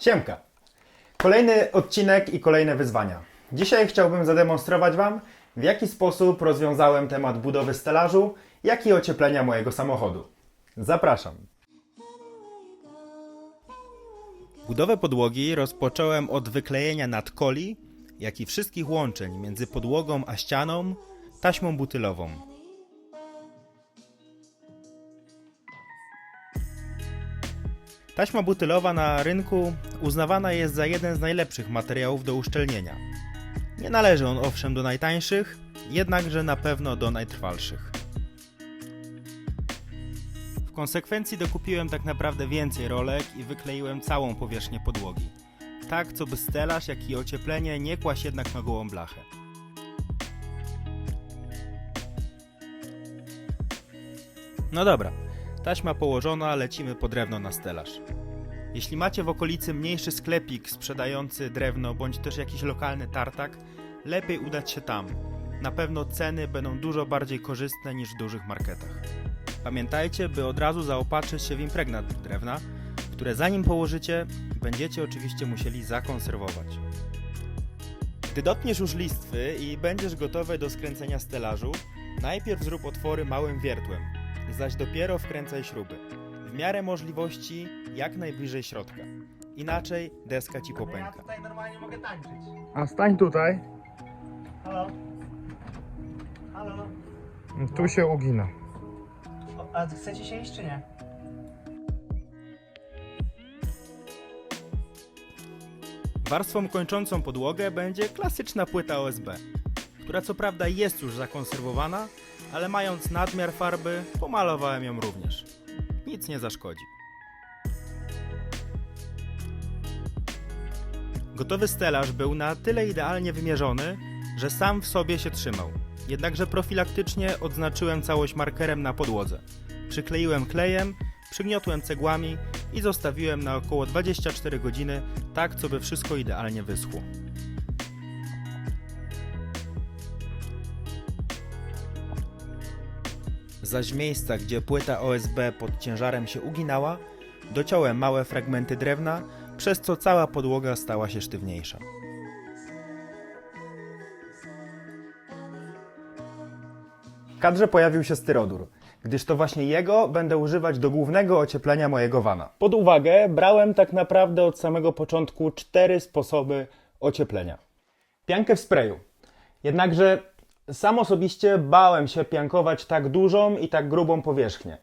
Siemka! Kolejny odcinek i kolejne wyzwania. Dzisiaj chciałbym zademonstrować Wam, w jaki sposób rozwiązałem temat budowy stelażu, jak i ocieplenia mojego samochodu. Zapraszam! Budowę podłogi rozpocząłem od wyklejenia nadkoli, jak i wszystkich łączeń między podłogą a ścianą taśmą butylową. Taśma butylowa na rynku uznawana jest za jeden z najlepszych materiałów do uszczelnienia. Nie należy on owszem do najtańszych, jednakże na pewno do najtrwalszych. W konsekwencji dokupiłem tak naprawdę więcej rolek i wykleiłem całą powierzchnię podłogi. Tak, co by stelaż, jak i ocieplenie nie kłaść jednak na gołą blachę. No dobra, taśma położona, lecimy po drewno na stelaż. Jeśli macie w okolicy mniejszy sklepik sprzedający drewno bądź też jakiś lokalny tartak, lepiej udać się tam. Na pewno ceny będą dużo bardziej korzystne niż w dużych marketach. Pamiętajcie, by od razu zaopatrzyć się w impregnat drewna, które zanim położycie, będziecie oczywiście musieli zakonserwować. Gdy dotkniesz już listwy i będziesz gotowy do skręcenia stelażu, najpierw zrób otwory małym wiertłem, zaś dopiero wkręcaj śruby. W miarę możliwości jak najbliżej środka. Inaczej deska ci No ja popęka. tutaj normalnie mogę tańczyć. A stań tutaj, Halo? Halo? tu się ugina. O, a chcecie się iść czy nie? Warstwą kończącą podłogę będzie klasyczna płyta OSB, która co prawda jest już zakonserwowana, ale mając nadmiar farby, pomalowałem ją również. Nic nie zaszkodzi. Gotowy stelaż był na tyle idealnie wymierzony, że sam w sobie się trzymał. Jednakże profilaktycznie odznaczyłem całość markerem na podłodze. Przykleiłem klejem, przygniotłem cegłami i zostawiłem na około 24 godziny, tak co by wszystko idealnie wyschło. Zaś w miejscach, gdzie płyta OSB pod ciężarem się uginała, dociąłem małe fragmenty drewna, przez co cała podłoga stała się sztywniejsza. W kadrze pojawił się styrodur, gdyż to właśnie jego będę używać do głównego ocieplenia mojego wana. Pod uwagę brałem tak naprawdę od samego początku cztery sposoby ocieplenia. Piankę w sprayu. Jednakże sam osobiście bałem się piankować tak dużą i tak grubą powierzchnię.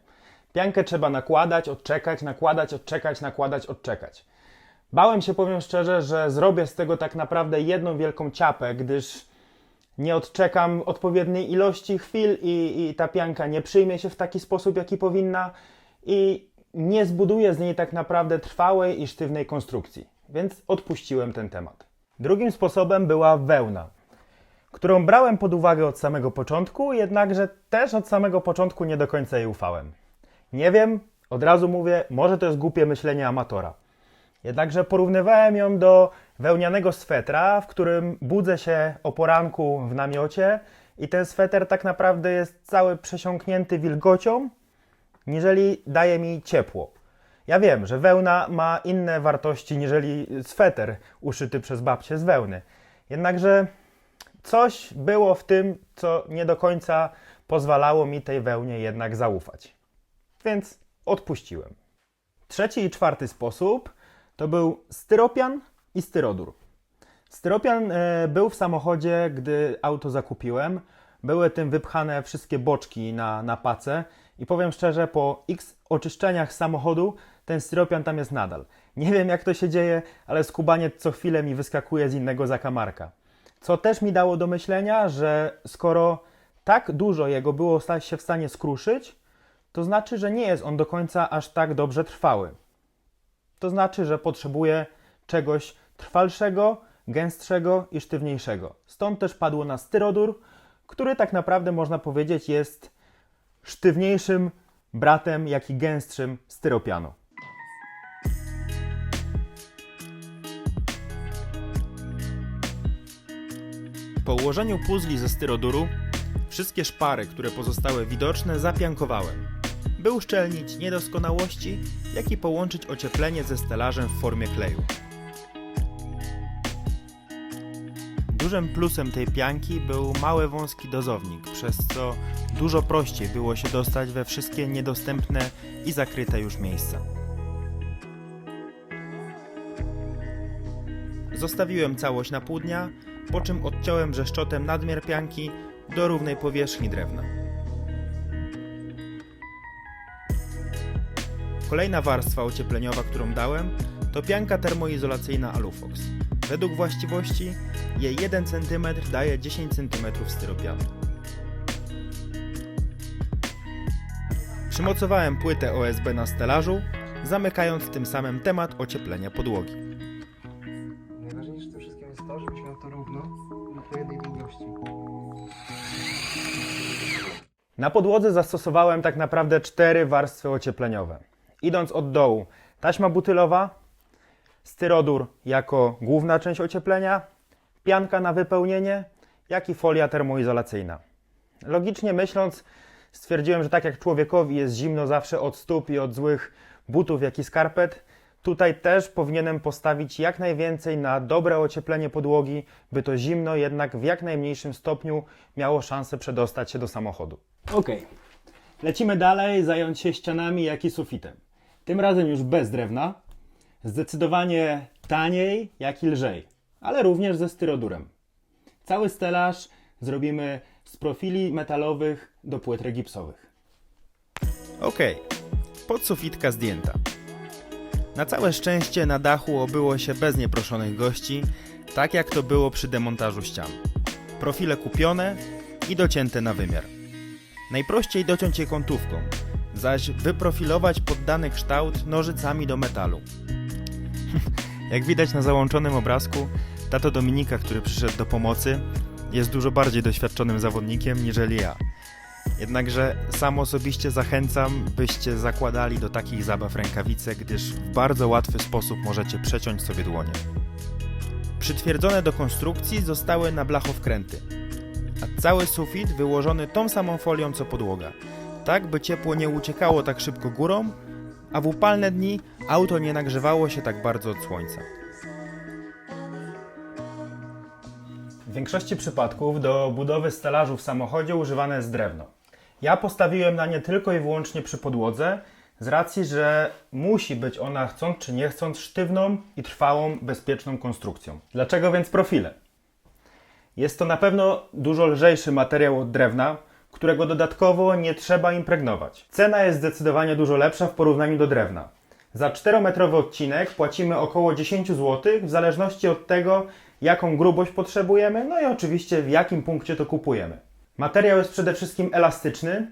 Piankę trzeba nakładać, odczekać, nakładać, odczekać, nakładać, odczekać. Bałem się, powiem szczerze, że zrobię z tego tak naprawdę jedną wielką ciapę, gdyż nie odczekam odpowiedniej ilości chwil i, i ta pianka nie przyjmie się w taki sposób, jaki powinna i nie zbuduję z niej tak naprawdę trwałej i sztywnej konstrukcji. Więc odpuściłem ten temat. Drugim sposobem była wełna, którą brałem pod uwagę od samego początku, jednakże też od samego początku nie do końca jej ufałem. Nie wiem, od razu mówię, może to jest głupie myślenie amatora. Jednakże porównywałem ją do wełnianego swetra, w którym budzę się o poranku w namiocie i ten sweter tak naprawdę jest cały przesiąknięty wilgocią, niżeli daje mi ciepło. Ja wiem, że wełna ma inne wartości niżeli sweter uszyty przez babcię z wełny. Jednakże coś było w tym, co nie do końca pozwalało mi tej wełnie jednak zaufać. Więc odpuściłem. Trzeci i czwarty sposób to był styropian i styrodur. Styropian e, był w samochodzie, gdy auto zakupiłem. Były tym wypchane wszystkie boczki na, na pacę i powiem szczerze, po x oczyszczeniach samochodu ten styropian tam jest nadal. Nie wiem jak to się dzieje, ale skubaniec co chwilę mi wyskakuje z innego zakamarka. Co też mi dało do myślenia, że skoro tak dużo jego było się w stanie skruszyć, to znaczy, że nie jest on do końca aż tak dobrze trwały. To znaczy, że potrzebuje czegoś trwalszego, gęstszego i sztywniejszego. Stąd też padło na styrodur, który tak naprawdę można powiedzieć jest sztywniejszym bratem, jak i gęstszym styropianu. Po ułożeniu puzli ze styroduru, wszystkie szpary, które pozostały widoczne, zapiankowałem by uszczelnić niedoskonałości, jak i połączyć ocieplenie ze stelażem w formie kleju. Dużym plusem tej pianki był mały wąski dozownik, przez co dużo prościej było się dostać we wszystkie niedostępne i zakryte już miejsca. Zostawiłem całość na pół dnia, po czym odciąłem brzeszczotem nadmiar pianki do równej powierzchni drewna. Kolejna warstwa ociepleniowa, którą dałem, to pianka termoizolacyjna Alufox. Według właściwości jej 1 cm daje 10 cm styropianu. Przymocowałem płytę OSB na stelażu, zamykając tym samym temat ocieplenia podłogi. Najważniejsze w tym wszystkim jest to, żebyś miał to równo po jednej długości. Na podłodze zastosowałem tak naprawdę cztery warstwy ociepleniowe. Idąc od dołu, taśma butylowa, styrodur jako główna część ocieplenia, pianka na wypełnienie, jak i folia termoizolacyjna. Logicznie myśląc, stwierdziłem, że tak jak człowiekowi jest zimno zawsze od stóp i od złych butów, jak i skarpet, tutaj też powinienem postawić jak najwięcej na dobre ocieplenie podłogi, by to zimno jednak w jak najmniejszym stopniu miało szansę przedostać się do samochodu. Ok, lecimy dalej, zająć się ścianami, jak i sufitem. Tym razem już bez drewna, zdecydowanie taniej, jak i lżej, ale również ze styrodurem. Cały stelaż zrobimy z profili metalowych do płyt gipsowych. Ok, podsufitka zdjęta. Na całe szczęście na dachu obyło się bez nieproszonych gości, tak jak to było przy demontażu ścian. Profile kupione i docięte na wymiar. Najprościej dociąć je kątówką, zaś wyprofilować poddany kształt nożycami do metalu. Jak widać na załączonym obrazku, tato Dominika, który przyszedł do pomocy, jest dużo bardziej doświadczonym zawodnikiem niżeli ja. Jednakże sam osobiście zachęcam, byście zakładali do takich zabaw rękawice, gdyż w bardzo łatwy sposób możecie przeciąć sobie dłonie. Przytwierdzone do konstrukcji zostały na blachowkręty, a cały sufit wyłożony tą samą folią co podłoga, tak by ciepło nie uciekało tak szybko górą, a w upalne dni auto nie nagrzewało się tak bardzo od słońca. W większości przypadków do budowy stelażu w samochodzie używane jest drewno. Ja postawiłem na nie tylko i wyłącznie przy podłodze, z racji, że musi być ona chcąc czy nie chcąc sztywną i trwałą, bezpieczną konstrukcją. Dlaczego więc profile? Jest to na pewno dużo lżejszy materiał od drewna, którego dodatkowo nie trzeba impregnować. Cena jest zdecydowanie dużo lepsza w porównaniu do drewna. Za 4-metrowy odcinek płacimy około 10 zł, w zależności od tego, jaką grubość potrzebujemy, no i oczywiście w jakim punkcie to kupujemy. Materiał jest przede wszystkim elastyczny,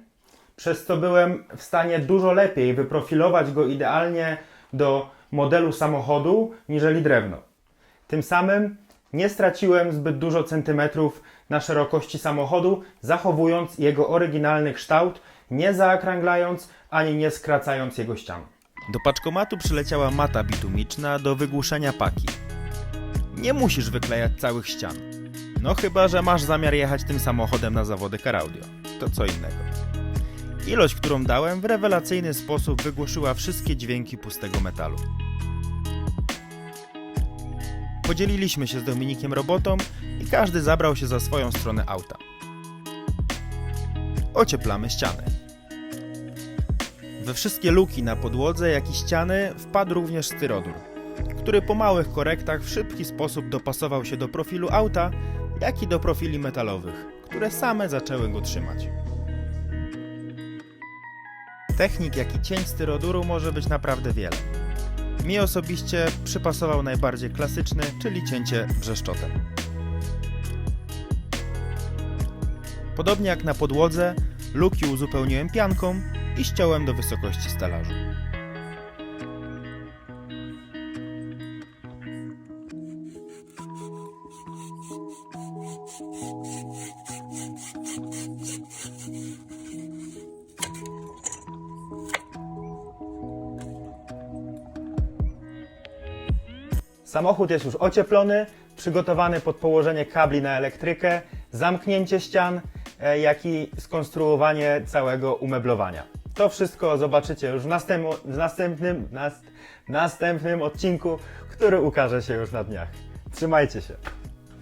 przez co byłem w stanie dużo lepiej wyprofilować go idealnie do modelu samochodu niżeli drewno. Tym samym nie straciłem zbyt dużo centymetrów na szerokości samochodu, zachowując jego oryginalny kształt, nie zaokrąglając ani nie skracając jego ścian. Do paczkomatu przyleciała mata bitumiczna do wygłuszenia paki. Nie musisz wyklejać całych ścian. No chyba, że masz zamiar jechać tym samochodem na zawody car audio. To co innego. Ilość, którą dałem, w rewelacyjny sposób wygłuszyła wszystkie dźwięki pustego metalu. Podzieliliśmy się z Dominikiem robotą i każdy zabrał się za swoją stronę auta. Ocieplamy ściany. We wszystkie luki na podłodze, jak i ściany wpadł również styrodur, który po małych korektach w szybki sposób dopasował się do profilu auta, jak i do profili metalowych, które same zaczęły go trzymać. Technik, jak i cień styroduru może być naprawdę wiele. Mi osobiście przypasował najbardziej klasyczny, czyli cięcie brzeszczotem. Podobnie jak na podłodze, luki uzupełniłem pianką i ściąłem do wysokości stelażu. Samochód jest już ocieplony, przygotowany pod położenie kabli na elektrykę, zamknięcie ścian, e, jak i skonstruowanie całego umeblowania. To wszystko zobaczycie już w następnym, w następnym, nas, następnym odcinku, który ukaże się już na dniach. Trzymajcie się.